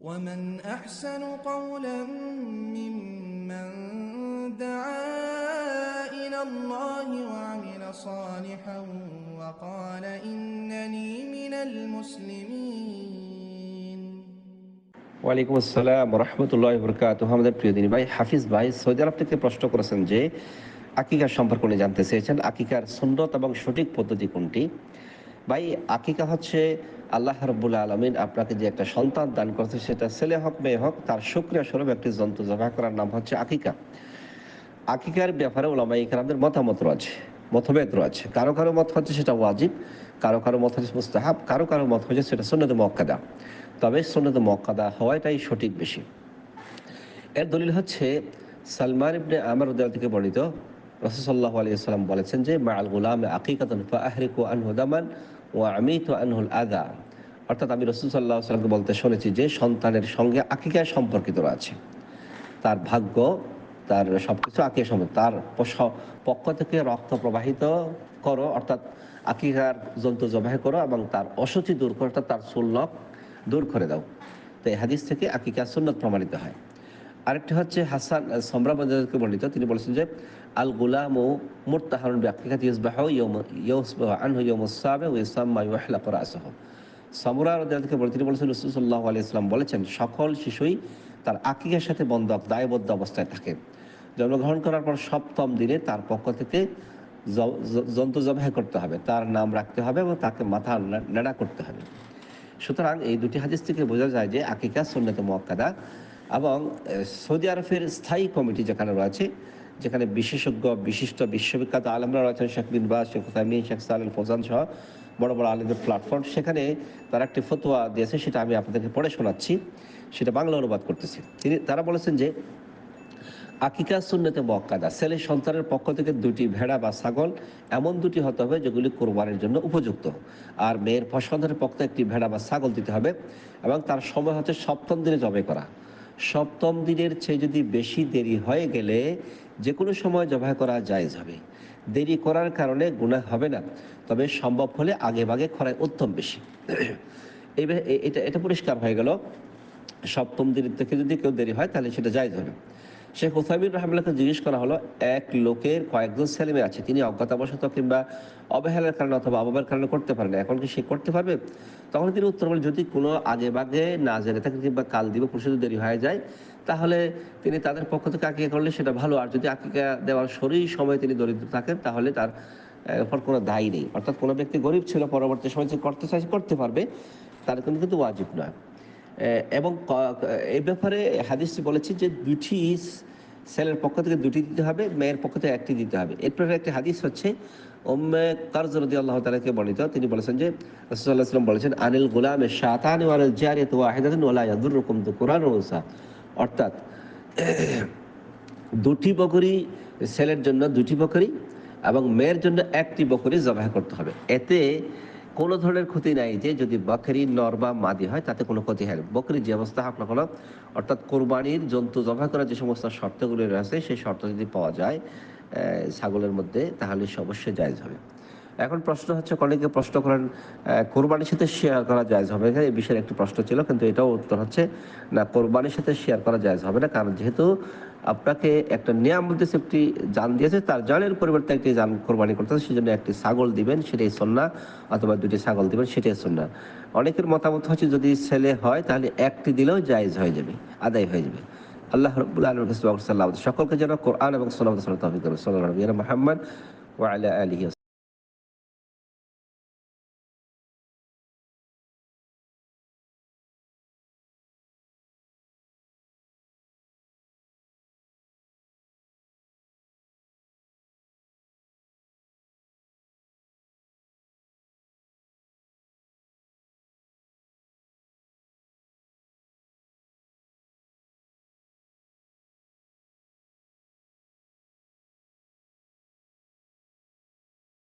ومن أحسن قولا ممن دعا إلى الله وعمل صالحا وقال إنني من المسلمين ওয়ালাইকুম আসসালাম রহমতুল্লাহ বরকাত আমাদের প্রিয় দিনী ভাই হাফিজ ভাই সৌদি আরব থেকে প্রশ্ন করেছেন যে আকিকার সম্পর্কে উনি জানতে চেয়েছেন আকিকার সুন্নত এবং সঠিক পদ্ধতি কোনটি ভাই, আকিকা হচ্ছে আল্লাহ রব্বুল আলমিন আপনাকে যে একটা সন্তান দান করেছে, সেটা ছেলে হোক, মেয়ে হোক, তার সুক্রিয়া স্বরূপ একটি জন্তু জবাহ করার নাম হচ্ছে আকিকা। আকিকার ব্যাপারে ওলামাই ইকরামদের মতামত রয়েছে, মতভেদ রয়েছে। কারও কারও মত হচ্ছে সেটা ওয়াজিব, কারও কারও মত হচ্ছে মুস্তাহাব, কারও কারও মত হচ্ছে সেটা সন্ন্যত মক্কাদা তবে সন্ন্যত মক্কাদা হওয়াটাই সঠিক বেশি। এর দলিল হচ্ছে, সালমান ইবনে আমার উদ্দাল থেকে বর্ণিত রসুল্লাহ আলিয়াল্লাম বলেছেন যে মা আল গুলাম আকিকাতন ফাহরিকু আনহু দামান ও আমি আদা অর্থাৎ আমি রসুল সাল্লাহ সাল্লামকে বলতে শুনেছি যে সন্তানের সঙ্গে আকিকায় সম্পর্কিত আছে তার ভাগ্য, তার সব কিছু আকিয়া সম্পর্ক। তার পক্ষ থেকে রক্ত প্রবাহিত করো, অর্থাৎ আকিকার জন্তু জবাহ করো এবং তার অসুচি দূর করো, অর্থাৎ তার সুল্লক দূর করে দাও। তো এই হাদিস থেকে আকিকা সুন্নত প্রমাণিত হয়। আরেকটি হচ্ছে হাসান সম্রাবাদকে বর্ণিত। তিনি বলেছেন যে আল গুলাম ও মুরতাহারুন ইউসবাহ ইউসবাহ আনহু তিনি বলেছেন রসুল্লাহ আলি ইসলাম বলেছেন, সকল শিশুই তার আকিকার সাথে বন্ধক, দায়বদ্ধ অবস্থায় থাকে। জন্মগ্রহণ করার পর সপ্তম দিনে তার পক্ষ থেকে জন্তু জবাহ করতে হবে, তার নাম রাখতে হবে এবং তাকে মাথা নেড়া করতে হবে। সুতরাং এই দুটি হাদিস থেকে বোঝা যায় যে আকিকা সুন্নত মোয়াক্কাদা এবং সৌদি আরবের স্থায়ী কমিটি যেখানে রয়েছে, যেখানে বিশেষজ্ঞ, বিশিষ্ট বিশ্ববিখ্যাত আলমরা রয়েছেন, শেখ বিন শেখ হুসাইমিন, শেখ সালেন ফোজান সহ বড় বড় আলমদের প্ল্যাটফর্ম সেখানে তারা একটি ফতোয়া দিয়েছে, সেটা আমি আপনাদেরকে পড়ে শোনাচ্ছি। সেটা বাংলা অনুবাদ করতেছি। তিনি, তারা বলেছেন যে, আকিকা সুন্নতে মক্কাদা ছেলে সন্তানের পক্ষ থেকে দুটি ভেড়া বা ছাগল এমন দুটি হতে হবে যেগুলি কোরবানির জন্য উপযুক্ত। আর মেয়ের সন্তানের পক্ষে একটি ভেড়া বা ছাগল দিতে হবে এবং তার সময় হচ্ছে সপ্তম দিনে জবে করা। সপ্তম দিনের চেয়ে যদি বেশি দেরি হয়ে গেলে যে কোনো সময় জবাই করা জায়েজ হবে। দেরি করার কারণে গুণা হবে না, তবে সম্ভব হলে আগে ভাগে খরায় উত্তম বেশি। এটা এটা পরিষ্কার হয়ে গেল। সপ্তম দিনের থেকে যদি কেউ দেরি হয়, তাহলে সেটা জায়জ হবে। শেখ হুসাইমিন রহমুল্লাহকে জিজ্ঞেস করা হলো, এক লোকের কয়েকজন ছেলেমেয়ে আছে, তিনি অজ্ঞাতাবশত কিংবা অবহেলার কারণে অথবা অভাবের কারণে করতে পারে না, এখন কি সে করতে পারবে? তখন তিনি উত্তর বলেন, যদি কোনো আগে বাগে না জেনে থাকে কিংবা কাল দিব পুরুষের দেরি হয়ে যায়, তাহলে তিনি তাদের পক্ষ থেকে আকিকা করলে সেটা ভালো, আর যদি আকিকা দেওয়ার সরই সময় তিনি দরিদ্র থাকেন, তাহলে তার উপর কোনো দায়ী নেই। অর্থাৎ কোনো ব্যক্তি গরিব ছিল, পরবর্তী সময় যে করতে চাইছে করতে পারবে, তার কিন্তু কিন্তু ওয়াজিব নয়। এবং এই ব্যাপারে হাদিসটি বলেছে যে দুটি ছেলের পক্ষ থেকে দুটি দিতে হবে, মেয়ের পক্ষ থেকে একটি দিতে হবে। এরপরে একটি হাদিস হচ্ছে ওম্মে কার্জ রদি আল্লাহ তালাকে বর্ণিত, তিনি বলেছেন যে রসুল্লাহ আসলাম বলেছেন, আনিল গুলামে শাতান ওয়ানিল জারিয়াত ওয়াহিদাতুন ওয়ালা ইয়াদুররুকুম দুকুরান ওয়া উনসা। অর্থাৎ, দুটি বকরি ছেলের জন্য দুটি বকরি এবং মেয়ের জন্য একটি বকরি জবাহ করতে হবে। এতে কোনো ধরনের ক্ষতি নাই যে যদি বকরি নর বা মাদি হয়, তাতে কোনো ক্ষতি হয় না। বকরি যে অবস্থা হোক না অর্থাৎ কোরবানির জন্তু জমা করার যে সমস্ত শর্তগুলি রয়েছে, সেই শর্ত যদি পাওয়া যায় ছাগলের মধ্যে, তাহলে অবশ্যই জায়জ হবে। এখন প্রশ্ন হচ্ছে, অনেকে প্রশ্ন করেন কোরবানির সাথে শেয়ার করা যায় হবে? না এই বিষয়ের একটি প্রশ্ন ছিল, কিন্তু এটাও উত্তর হচ্ছে, না, কোরবানির সাথে শেয়ার করা যায় হবে না। কারণ যেহেতু আপনাকে একটা নিয়ামত দিয়েছে একটি জান দিয়েছে, তার জানের পরিবর্তে একটি জান কোরবানি করতে হবে, সেজন্য একটি ছাগল দিবেন, সেটাই সন্না অথবা দুটি ছাগল দিবেন, সেটাই সন্না অনেকের মতামত হচ্ছে, যদি ছেলে হয়, তাহলে একটি দিলেও জায়েজ হয়ে যাবে, আদায় হয়ে যাবে। আল্লাহ আলম সকলকে যেন কোরআন এবং সোনামত সাল্লাহ মোহাম্মদ, ওয়া আলা আলিহি